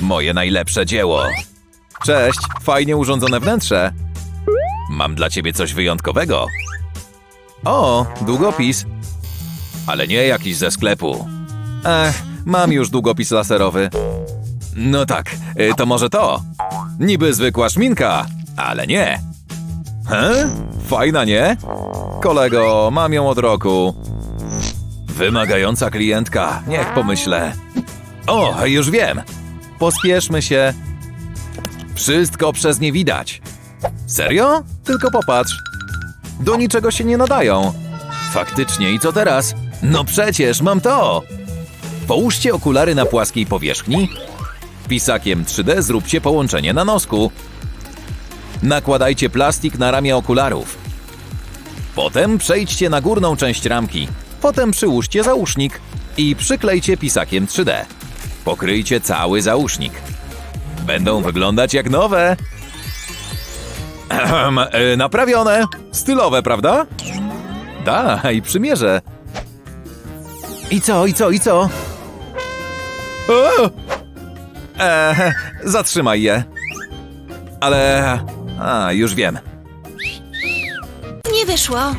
Moje najlepsze dzieło. Cześć, fajnie urządzone wnętrze. Mam dla ciebie coś wyjątkowego. O, długopis. Ale nie jakiś ze sklepu. Ech, mam już długopis laserowy. No tak, y, to może to. Niby zwykła szminka, ale nie. He? Fajna, nie? Kolego, mam ją od roku. Wymagająca klientka, niech pomyślę. O, już wiem. Pospieszmy się. Wszystko przez nie widać. Serio? Tylko popatrz. Do niczego się nie nadają. Faktycznie, i co teraz? No przecież, mam to! Połóżcie okulary na płaskiej powierzchni. Pisakiem 3D zróbcie połączenie na nosku. Nakładajcie plastik na ramię okularów. Potem przejdźcie na górną część ramki. Potem przyłóżcie załóżnik i przyklejcie pisakiem 3D. Pokryjcie cały załóżnik. Będą wyglądać jak nowe. Ehem, e, naprawione. Stylowe, prawda? Da, i przymierzę. I co, i co, i co? O! E, zatrzymaj je. Ale... A, już wiem. Nie wyszło. A!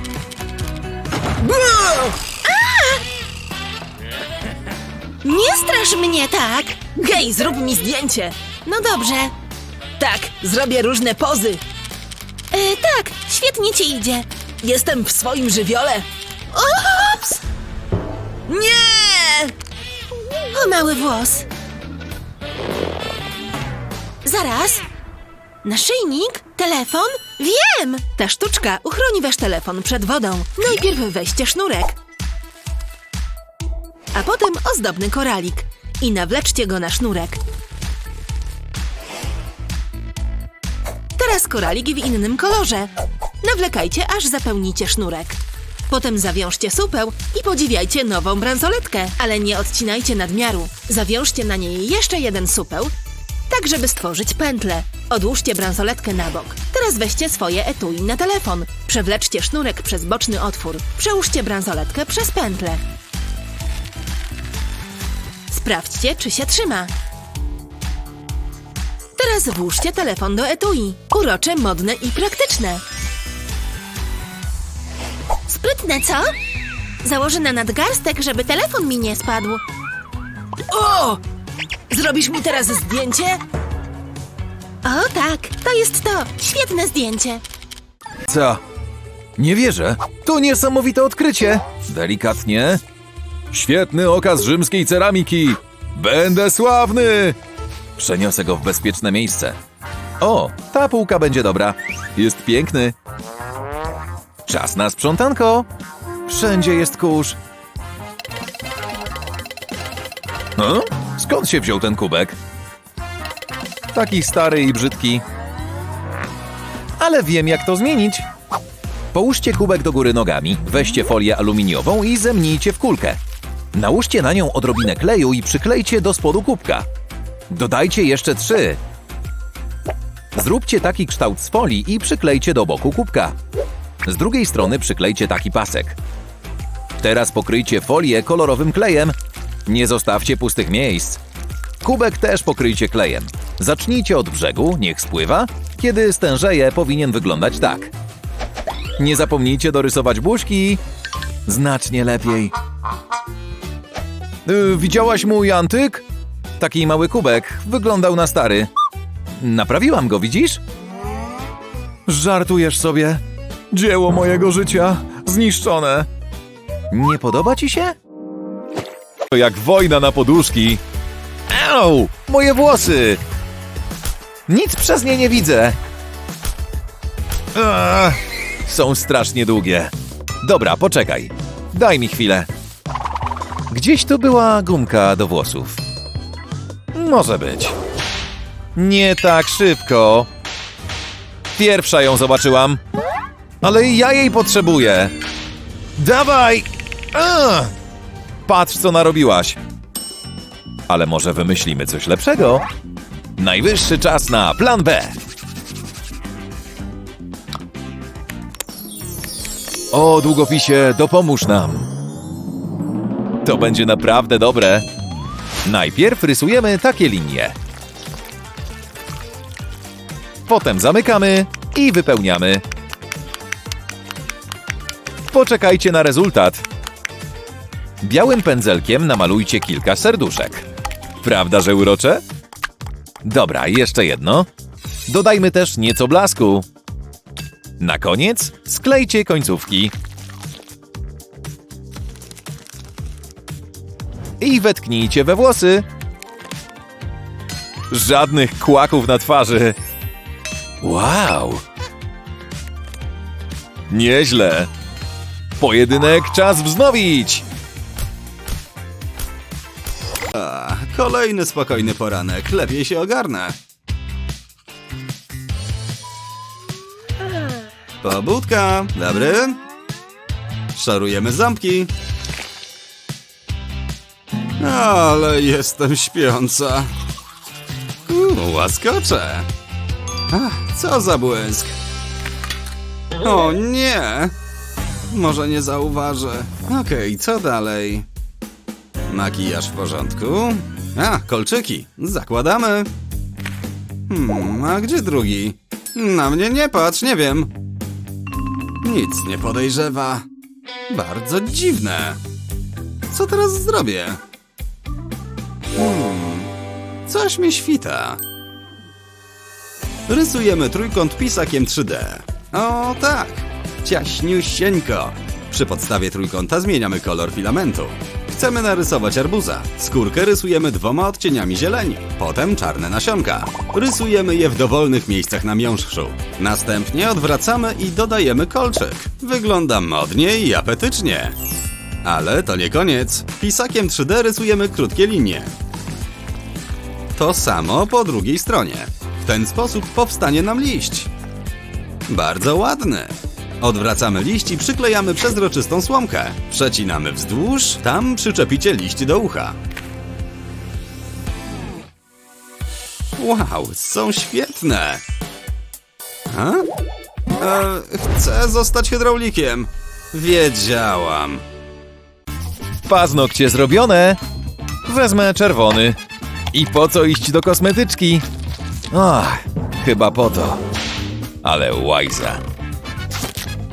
Nie strasz mnie tak. Hej, zrób mi zdjęcie! No dobrze. Tak, zrobię różne pozy. E, tak, świetnie ci idzie. Jestem w swoim żywiole. Ups! Nie! O, mały włos. Zaraz. Naszyjnik? Telefon? Wiem! Ta sztuczka uchroni wasz telefon przed wodą. Najpierw weźcie sznurek. A potem ozdobny koralik. I nawleczcie go na sznurek. Teraz koralik w innym kolorze. Nawlekajcie, aż zapełnicie sznurek. Potem zawiążcie supeł i podziwiajcie nową bransoletkę, ale nie odcinajcie nadmiaru. Zawiążcie na niej jeszcze jeden supeł, tak żeby stworzyć pętlę. Odłóżcie bransoletkę na bok. Teraz weźcie swoje etui na telefon. Przewleczcie sznurek przez boczny otwór. Przełóżcie bransoletkę przez pętlę. Sprawdźcie, czy się trzyma. Teraz włóżcie telefon do etui. Urocze, modne i praktyczne. Sprytne, co? Założę na nadgarstek, żeby telefon mi nie spadł. O! Zrobisz mi teraz zdjęcie? O tak, to jest to. Świetne zdjęcie. Co? Nie wierzę. To niesamowite odkrycie. Delikatnie. Świetny okaz rzymskiej ceramiki. Będę sławny. Przeniosę go w bezpieczne miejsce. O, ta półka będzie dobra. Jest piękny. Czas na sprzątanko. Wszędzie jest kurz. No? Skąd się wziął ten kubek? Taki stary i brzydki. Ale wiem, jak to zmienić. Połóżcie kubek do góry nogami, weźcie folię aluminiową i zemnijcie w kulkę. Nałóżcie na nią odrobinę kleju i przyklejcie do spodu kubka. Dodajcie jeszcze trzy. Zróbcie taki kształt z folii i przyklejcie do boku kubka. Z drugiej strony przyklejcie taki pasek. Teraz pokryjcie folię kolorowym klejem. Nie zostawcie pustych miejsc. Kubek też pokryjcie klejem. Zacznijcie od brzegu, niech spływa. Kiedy stężeje, powinien wyglądać tak. Nie zapomnijcie dorysować buźki. Znacznie lepiej. Y, widziałaś mój antyk? Taki mały kubek. Wyglądał na stary. Naprawiłam go, widzisz? Żartujesz sobie. Dzieło mojego życia. Zniszczone. Nie podoba ci się? To jak wojna na poduszki. Au! Moje włosy! Nic przez nie nie widzę. Ach, są strasznie długie. Dobra, poczekaj. Daj mi chwilę. Gdzieś tu była gumka do włosów. Może być. Nie tak szybko. Pierwsza ją zobaczyłam. Ale ja jej potrzebuję. Dawaj! Patrz, co narobiłaś. Ale może wymyślimy coś lepszego? Najwyższy czas na plan B. O, długopisie, dopomóż nam. To będzie naprawdę dobre. Najpierw rysujemy takie linie. Potem zamykamy i wypełniamy. Poczekajcie na rezultat. Białym pędzelkiem namalujcie kilka serduszek. Prawda, że urocze? Dobra, jeszcze jedno. Dodajmy też nieco blasku. Na koniec sklejcie końcówki. I wetknijcie we włosy. Żadnych kłaków na twarzy. Wow! Nieźle. Pojedynek czas wznowić. A, kolejny spokojny poranek. Lepiej się ogarnę. Pobudka. Dobry. Szarujemy ząbki. Ale jestem śpiąca. Uuu, łaskocze. Ach, co za błysk. O nie. Może nie zauważę. Okej, co dalej? Makijaż w porządku. A, kolczyki. Zakładamy. Hmm, a gdzie drugi? Na mnie nie patrz, nie wiem. Nic nie podejrzewa. Bardzo dziwne. Co teraz zrobię? Hmm, coś mi świta. Rysujemy trójkąt pisakiem 3D. O tak, ciaśniusieńko. Przy podstawie trójkąta zmieniamy kolor filamentu. Chcemy narysować arbuza. Skórkę rysujemy dwoma odcieniami zieleni. Potem czarne nasionka. Rysujemy je w dowolnych miejscach na miąższu. Następnie odwracamy i dodajemy kolczyk. Wygląda modnie i apetycznie. Ale to nie koniec. Pisakiem 3D rysujemy krótkie linie. To samo po drugiej stronie. W ten sposób powstanie nam liść. Bardzo ładny. Odwracamy liść i przyklejamy przezroczystą słomkę. Przecinamy wzdłuż, tam przyczepicie liść do ucha. Wow, są świetne! A? E, chcę zostać hydraulikiem. Wiedziałam. Paznokcie zrobione. Wezmę czerwony. I po co iść do kosmetyczki? Ach, chyba po to. Ale łajza.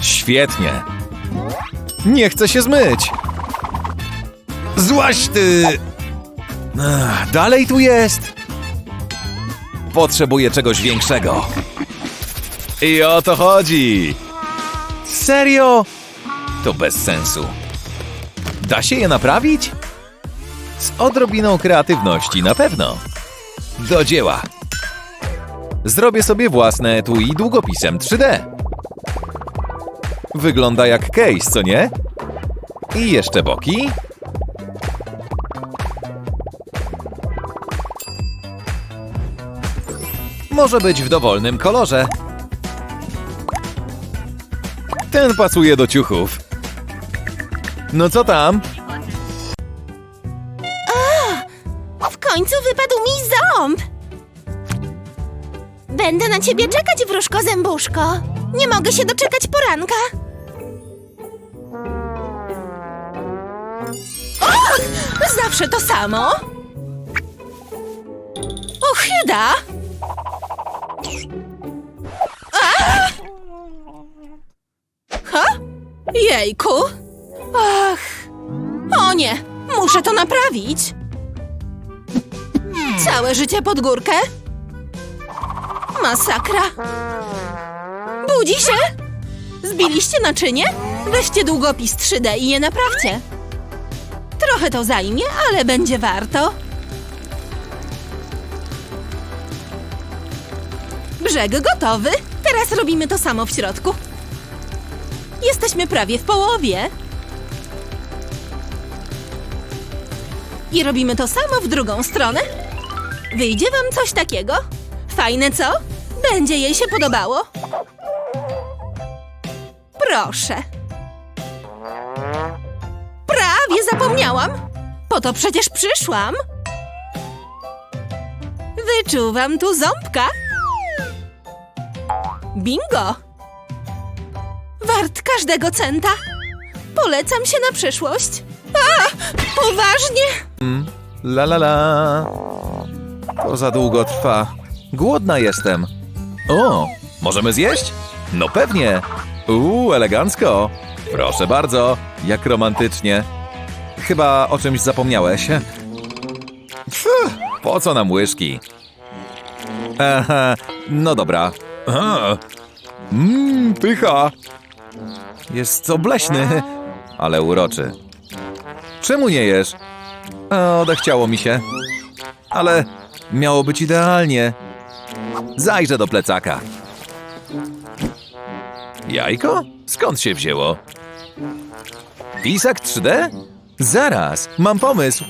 Świetnie. Nie chcę się zmyć. Złaś ty! Ach, dalej tu jest. Potrzebuję czegoś większego. I o to chodzi. Serio? To bez sensu. Da się je naprawić? Odrobiną kreatywności na pewno. Do dzieła. Zrobię sobie własne etui długopisem 3D. Wygląda jak case, co nie? I jeszcze boki. Może być w dowolnym kolorze. Ten pasuje do ciuchów. No co tam? Będę na ciebie czekać, wróżko zębuszko. Nie mogę się doczekać poranka. Och, zawsze to samo. Ochyda! A! Ha? Jejku! Ach! O nie! Muszę to naprawić! Całe życie pod górkę? Masakra! Budzi się? Zbiliście naczynie? Weźcie długopis 3D i je naprawcie. Trochę to zajmie, ale będzie warto. Brzeg gotowy. Teraz robimy to samo w środku. Jesteśmy prawie w połowie. I robimy to samo w drugą stronę. Wyjdzie wam coś takiego? Fajne, co? Będzie jej się podobało. Proszę. Prawie zapomniałam. Po to przecież przyszłam. Wyczuwam tu ząbka. Bingo! Wart każdego centa. Polecam się na przyszłość. A! Poważnie? La la la. To za długo trwa. Głodna jestem. O, możemy zjeść? No pewnie. Uuu, elegancko. Proszę bardzo, jak romantycznie. Chyba o czymś zapomniałeś. Pff, po co nam łyżki? Aha, no dobra. Mmm, pycha. Jest obleśny, ale uroczy. Czemu nie jesz? Odechciało mi się. Ale miało być idealnie. Zajrzę do plecaka. Jajko? Skąd się wzięło? Pisak 3D? Zaraz, mam pomysł.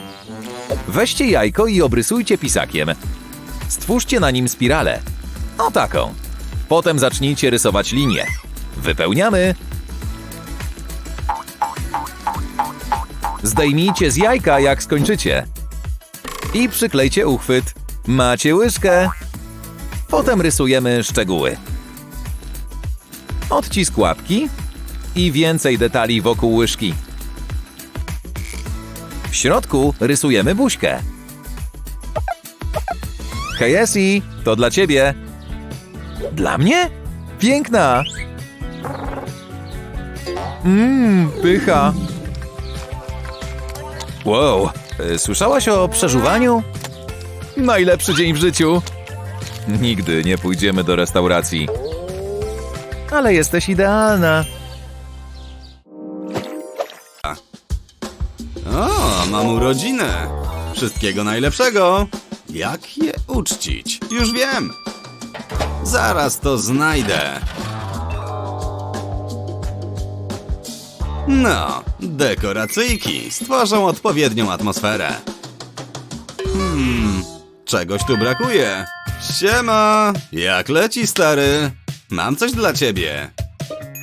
Weźcie jajko i obrysujcie pisakiem. Stwórzcie na nim spiralę. O taką. Potem zacznijcie rysować linię. Wypełniamy. Zdejmijcie z jajka, jak skończycie. I przyklejcie uchwyt. Macie łyżkę. Potem rysujemy szczegóły. Odcisk łapki i więcej detali wokół łyżki. W środku rysujemy buźkę. Hej to dla ciebie. Dla mnie? Piękna. Mmm, pycha. Wow, y, słyszałaś o przeżuwaniu? Najlepszy dzień w życiu. Nigdy nie pójdziemy do restauracji. Ale jesteś idealna. O, mam urodzinę. Wszystkiego najlepszego. Jak je uczcić? Już wiem. Zaraz to znajdę. No, dekoracyjki stworzą odpowiednią atmosferę. Hmm, czegoś tu brakuje. Siema, jak leci stary? Mam coś dla ciebie.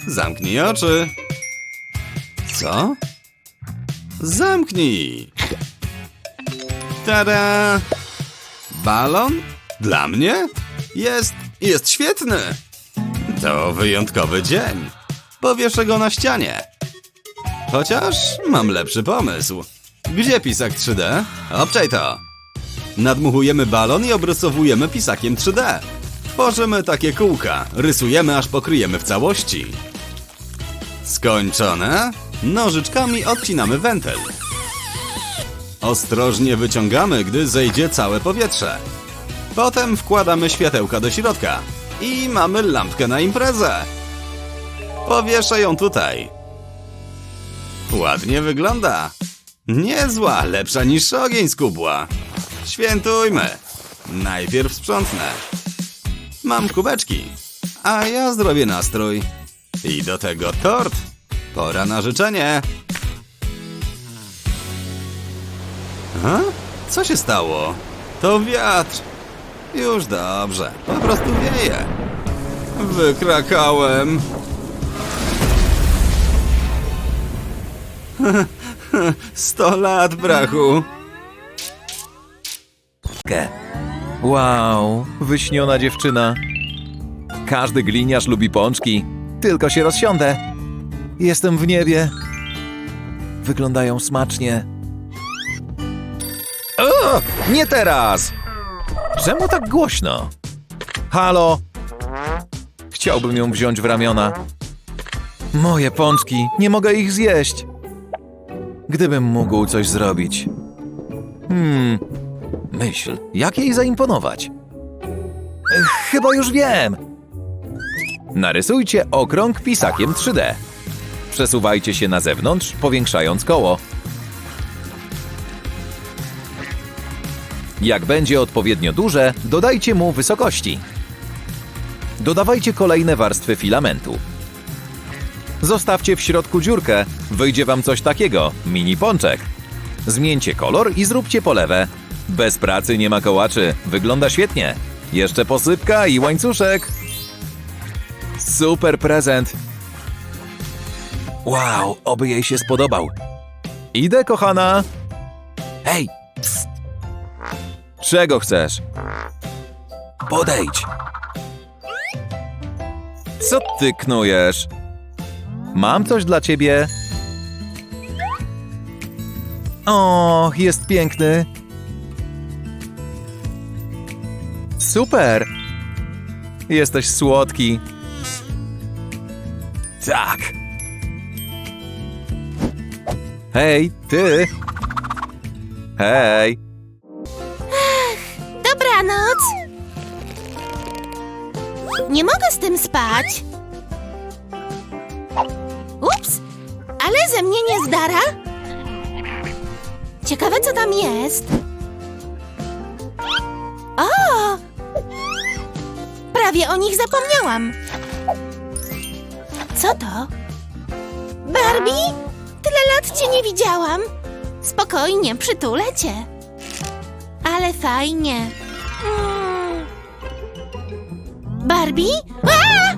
Zamknij oczy. Co? Zamknij! Tada! Balon? Dla mnie? Jest, jest świetny! To wyjątkowy dzień. Powieszę go na ścianie. Chociaż mam lepszy pomysł. Gdzie pisak 3D? Obczaj to! Nadmuchujemy balon i obrysowujemy pisakiem 3D. Tworzymy takie kółka, rysujemy aż pokryjemy w całości. Skończone? Nożyczkami odcinamy wentyl. Ostrożnie wyciągamy, gdy zejdzie całe powietrze. Potem wkładamy światełka do środka i mamy lampkę na imprezę. Powieszę ją tutaj. Ładnie wygląda. Niezła, lepsza niż ogień z kubła. Świętujmy. Najpierw sprzątnę. Mam kubeczki, a ja zrobię nastrój. I do tego tort. Pora na życzenie. Ha? Co się stało? To wiatr. Już dobrze, po prostu wieje. Wykrakałem. Sto lat, brachu. Wow, wyśniona dziewczyna. Każdy gliniarz lubi pączki. Tylko się rozsiądę. Jestem w niebie. Wyglądają smacznie. O, nie teraz! Czemu tak głośno? Halo? Chciałbym ją wziąć w ramiona. Moje pączki, nie mogę ich zjeść. Gdybym mógł coś zrobić. Hmm, Myśl, jak jej zaimponować? Chyba już wiem. Narysujcie okrąg pisakiem 3D. Przesuwajcie się na zewnątrz, powiększając koło. Jak będzie odpowiednio duże, dodajcie mu wysokości. Dodawajcie kolejne warstwy filamentu. Zostawcie w środku dziurkę, wyjdzie wam coś takiego, mini pączek. Zmieńcie kolor i zróbcie polewę. Bez pracy nie ma kołaczy, wygląda świetnie. Jeszcze posypka i łańcuszek. Super prezent. Wow, oby jej się spodobał. Idę, kochana. Hej! Czego chcesz? Podejdź. Co ty knujesz? Mam coś dla ciebie. O, jest piękny. Super. jesteś słodki. Tak. Hej, ty! Hej! Dobranoc. Nie mogę z tym spać. Ups, ale ze mnie nie zdara. Ciekawe, co tam jest. Prawie o nich zapomniałam. Co to? Barbie? Tyle lat cię nie widziałam. Spokojnie, przytulę cię. Ale fajnie. Mm. Barbie? A!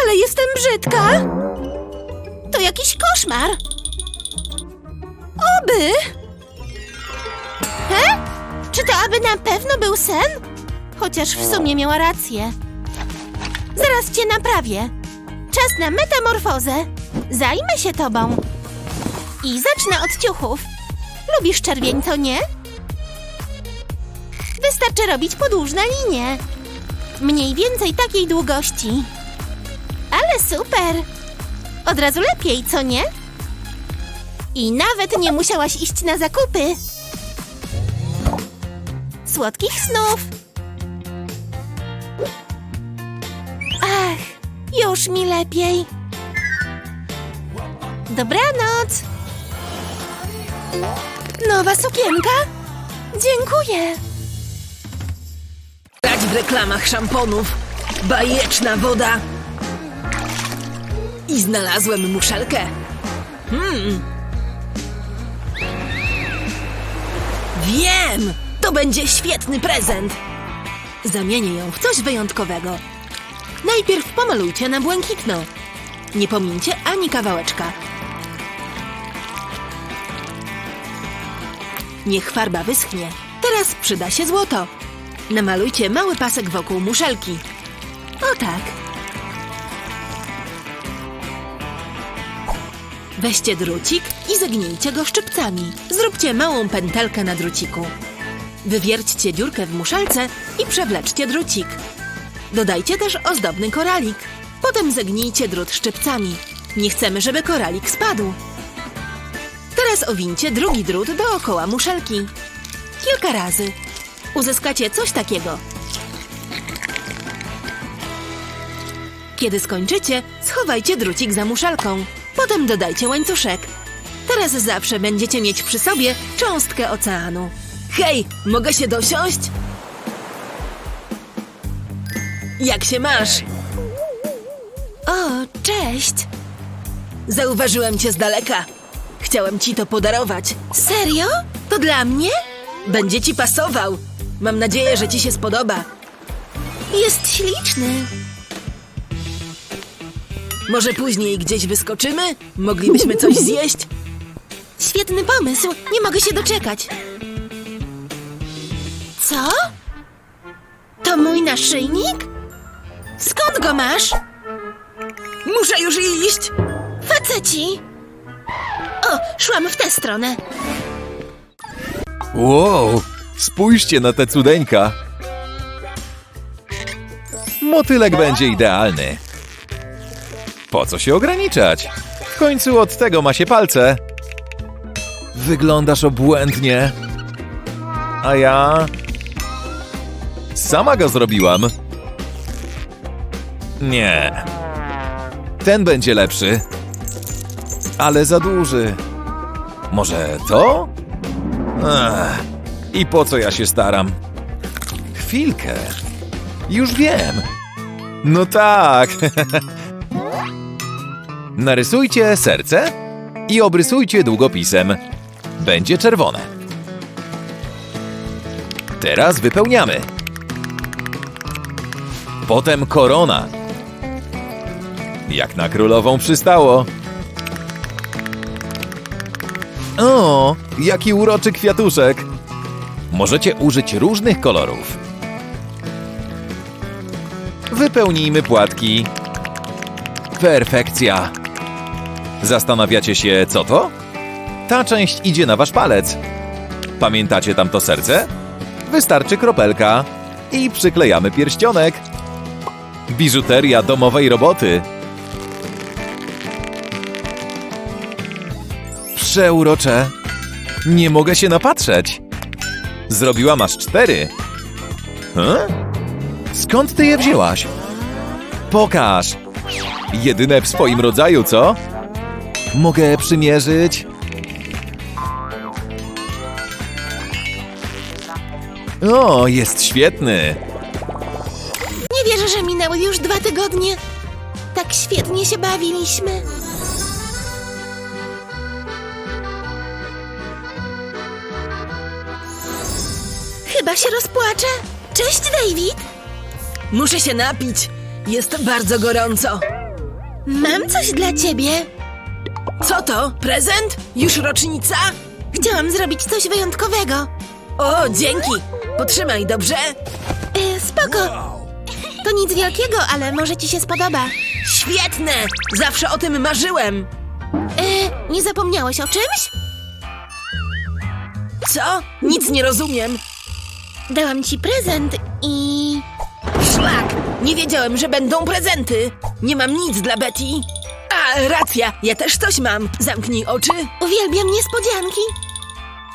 Ale jestem brzydka. To jakiś koszmar. Oby. He? Czy to aby na pewno był sen? Chociaż w sumie miała rację. Zaraz cię naprawię. Czas na metamorfozę. Zajmę się tobą. I zacznę od ciuchów. Lubisz czerwień, to nie? Wystarczy robić podłużne linie. Mniej więcej takiej długości. Ale super! Od razu lepiej, co nie? I nawet nie musiałaś iść na zakupy. Słodkich snów! Już mi lepiej. Dobranoc! Nowa sukienka? Dziękuję! Dać w reklamach szamponów. Bajeczna woda. I znalazłem muszelkę. Hmm. Wiem! To będzie świetny prezent. Zamienię ją w coś wyjątkowego. Najpierw pomalujcie na błękitno. Nie pomincie ani kawałeczka. Niech farba wyschnie. Teraz przyda się złoto. Namalujcie mały pasek wokół muszelki. O tak. Weźcie drucik i zagnijcie go szczypcami. Zróbcie małą pętelkę na druciku. Wywierćcie dziurkę w muszelce i przewleczcie drucik. Dodajcie też ozdobny koralik. Potem zagnijcie drut szczypcami. Nie chcemy, żeby koralik spadł. Teraz owincie drugi drut dookoła muszelki. Kilka razy. Uzyskacie coś takiego. Kiedy skończycie, schowajcie drucik za muszelką. Potem dodajcie łańcuszek. Teraz zawsze będziecie mieć przy sobie cząstkę oceanu. Hej, mogę się dosiąść? Jak się masz? O, cześć! Zauważyłem cię z daleka. Chciałem ci to podarować. Serio? To dla mnie? Będzie ci pasował. Mam nadzieję, że ci się spodoba. Jest śliczny. Może później gdzieś wyskoczymy? Moglibyśmy coś zjeść? Świetny pomysł. Nie mogę się doczekać. Co? To mój naszyjnik? Skąd go masz? Muszę już iść! Faceci! O, szłam w tę stronę. Wow, spójrzcie na te cudeńka. Motylek będzie idealny. Po co się ograniczać? W końcu od tego ma się palce. Wyglądasz obłędnie. A ja... Sama go zrobiłam. Nie. Ten będzie lepszy. Ale za duży. Może to? I po co ja się staram? Chwilkę. Już wiem. No tak. Narysujcie serce i obrysujcie długopisem. Będzie czerwone. Teraz wypełniamy. Potem korona. Jak na królową przystało. O, jaki uroczy kwiatuszek! Możecie użyć różnych kolorów. Wypełnijmy płatki. Perfekcja! Zastanawiacie się, co to? Ta część idzie na wasz palec. Pamiętacie tamto serce? Wystarczy kropelka i przyklejamy pierścionek. Biżuteria domowej roboty. Przeurocze. Nie mogę się napatrzeć. Zrobiłam aż cztery. Huh? Skąd ty je wzięłaś? Pokaż. Jedyne w swoim rodzaju, co? Mogę przymierzyć? O, jest świetny. Nie wierzę, że minęły już dwa tygodnie. Tak świetnie się bawiliśmy. Chyba się rozpłaczę. Cześć, David. Muszę się napić. Jest bardzo gorąco. Mam coś dla ciebie. Co to? Prezent? Już rocznica? Chciałam zrobić coś wyjątkowego. O, dzięki. Potrzymaj, dobrze? E, spoko. To nic wielkiego, ale może ci się spodoba. Świetne! Zawsze o tym marzyłem. E, nie zapomniałeś o czymś? Co? Nic nie rozumiem. Dałam ci prezent i... Szlak! Nie wiedziałem, że będą prezenty. Nie mam nic dla Betty. A, racja, ja też coś mam. Zamknij oczy. Uwielbiam niespodzianki.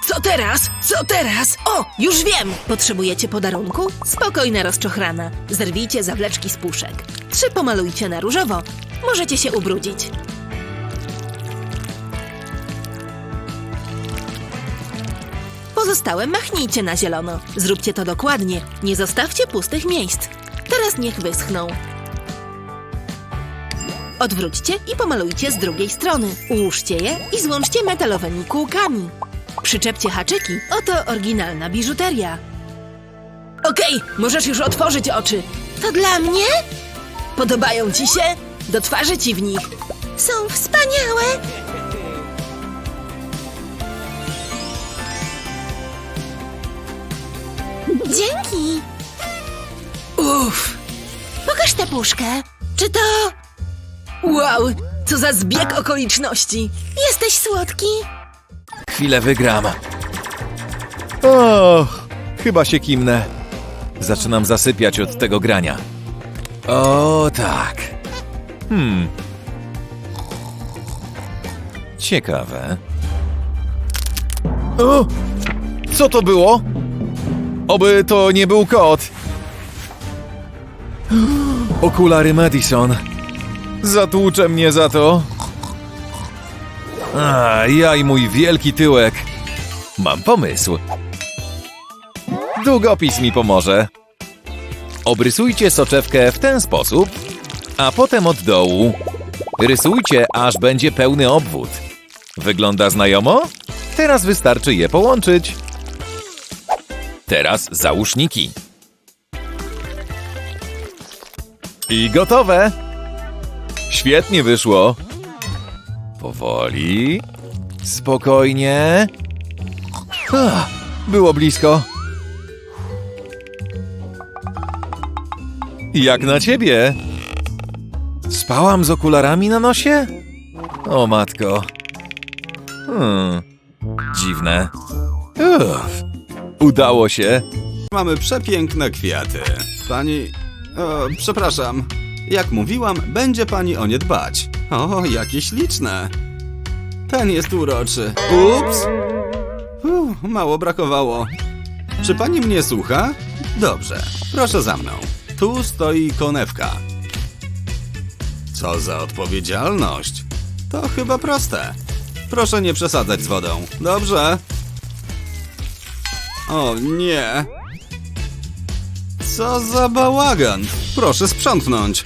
Co teraz? Co teraz? O, już wiem! Potrzebujecie podarunku? Spokojna rozczochrana. Zerwijcie zawleczki z puszek. Trzy pomalujcie na różowo. Możecie się ubrudzić. Pozostałe machnijcie na zielono. Zróbcie to dokładnie. Nie zostawcie pustych miejsc. Teraz niech wyschną. Odwróćcie i pomalujcie z drugiej strony. Ułóżcie je i złączcie metalowymi kółkami. Przyczepcie haczyki. Oto oryginalna biżuteria. Okej, możesz już otworzyć oczy. To dla mnie? Podobają ci się? Do twarzy ci w nich. Są wspaniałe. Dzięki. Uff, Pokaż tę puszkę. Czy to... wow, co za zbieg okoliczności. Jesteś słodki? Chwilę wygram. O, chyba się kimnę. Zaczynam zasypiać od tego grania. O, tak. Hmm. Ciekawe. O! Co to było? Oby to nie był kot. Okulary Madison. Zatłucze mnie za to. A, ja i mój wielki tyłek. Mam pomysł. Długopis mi pomoże. Obrysujcie soczewkę w ten sposób, a potem od dołu. Rysujcie, aż będzie pełny obwód. Wygląda znajomo? Teraz wystarczy je połączyć. Teraz załóżniki. I gotowe. Świetnie wyszło. Powoli. Spokojnie. Było blisko. Jak na ciebie? Spałam z okularami na nosie? O matko. Hmm. Dziwne. Uff. Udało się. Mamy przepiękne kwiaty. Pani... O, przepraszam. Jak mówiłam, będzie pani o nie dbać. O, jakie śliczne. Ten jest uroczy. Ups! Mało brakowało. Czy pani mnie słucha? Dobrze, proszę za mną. Tu stoi konewka. Co za odpowiedzialność. To chyba proste. Proszę nie przesadzać z wodą. Dobrze? O nie. Co za bałagan! Proszę sprzątnąć.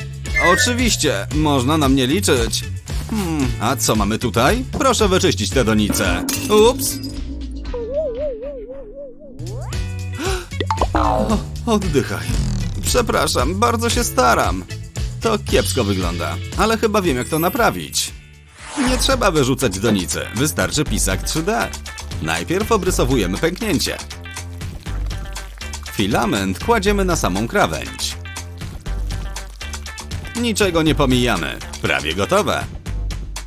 Oczywiście, można na mnie liczyć. Hmm, a co mamy tutaj? Proszę wyczyścić te donice. Ups! O, oddychaj. Przepraszam, bardzo się staram. To kiepsko wygląda, ale chyba wiem jak to naprawić. Nie trzeba wyrzucać donicy, wystarczy pisak 3D. Najpierw obrysowujemy pęknięcie. Filament kładziemy na samą krawędź. Niczego nie pomijamy. Prawie gotowe.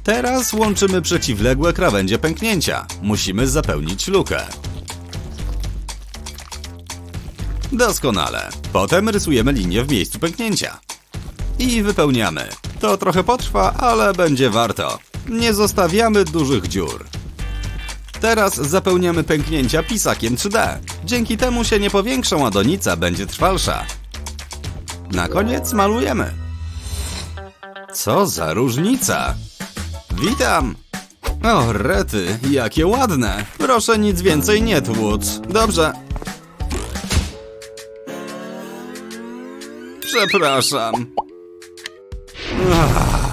Teraz łączymy przeciwległe krawędzie pęknięcia. Musimy zapełnić lukę. Doskonale. Potem rysujemy linię w miejscu pęknięcia. I wypełniamy. To trochę potrwa, ale będzie warto. Nie zostawiamy dużych dziur. Teraz zapełniamy pęknięcia pisakiem 3D. Dzięki temu się nie powiększą, a donica będzie trwalsza. Na koniec malujemy. Co za różnica! Witam! O, rety, jakie ładne! Proszę nic więcej nie tłuc. Dobrze. Przepraszam.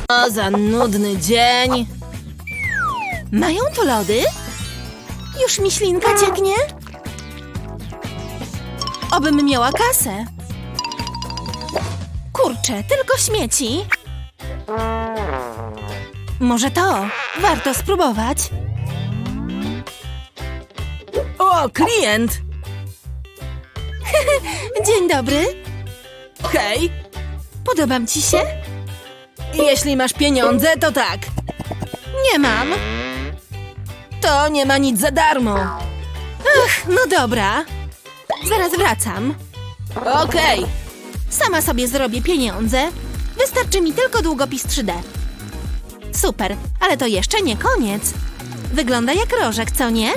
O, za nudny dzień. Mają tu lody? Już mi ślinka cieknie? Obym miała kasę. Kurczę, tylko śmieci. Może to? Warto spróbować. O, klient! Dzień dobry. Hej, Podobam ci się? jeśli masz pieniądze, to tak. Nie mam. To nie ma nic za darmo. No dobra. Zaraz wracam. Okej, Sama sobie zrobię pieniądze. Wystarczy mi tylko długopis 3D. Super, ale to jeszcze nie koniec. Wygląda jak rożek, co nie?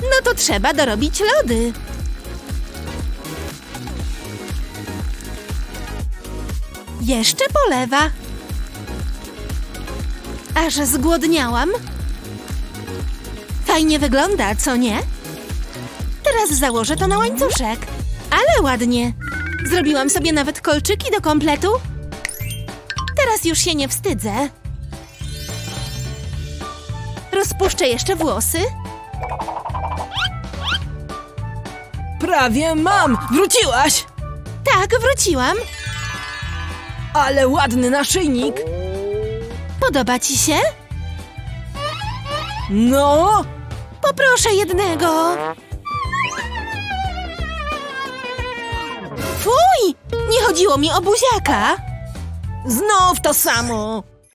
No to trzeba dorobić lody. Jeszcze polewa. Aż zgłodniałam. Fajnie wygląda, co nie? Teraz założę to na łańcuszek. Ale ładnie. Zrobiłam sobie nawet kolczyki do kompletu. Teraz już się nie wstydzę. Rozpuszczę jeszcze włosy. prawie mam. Wróciłaś. Tak, wróciłam. Ale ładny naszyjnik. Podoba ci się? No, Poproszę jednego. Fuj! Nie chodziło mi o buziaka. znów to samo.